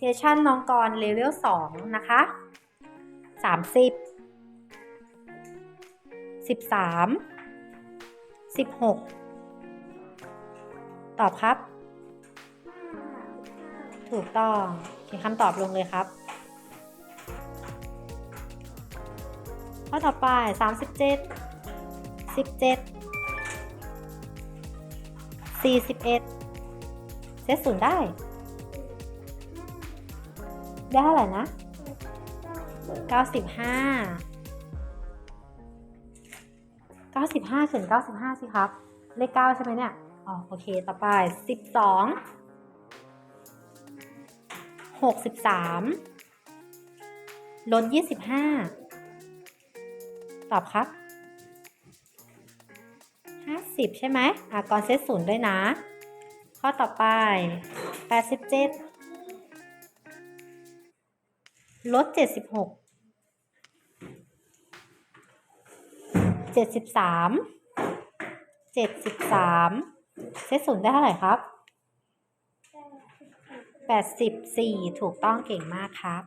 เทชันน้องกรเลเวลสองนะคะสามสิบสิบสามสิบหกตอบครับ ถูกต้องเขียนคำตอบลงเลยครับ ข้อต่อไปสามสิบเจ็ดสิบเจ็ดสี่สิบเอ็ดเซตศูนย์ได้ ได้เท่าไหร่นะเก้าสิบห้าเก้าสิบห้าถึงเก้าสิบห้าสิครับ เลขเก้าใช่ไหมเนี่ย อ๋อ โอเค ต่อไปสิบสองหกสิบสามลดยี่สิบห้าตอบครับห้าสิบใช่ไหมอะก่อนเซตศูนย์ด้วยนะ ข้อต่อไปแปดสิบเจ็ด ลดเจ็ดสิบหกเจ็ดสิบสามเจ็ดสิบสามเซตศูนย์ได้เท่าไหร่ครับแปดสิบสี่ถูกต้องเก่งมากครับ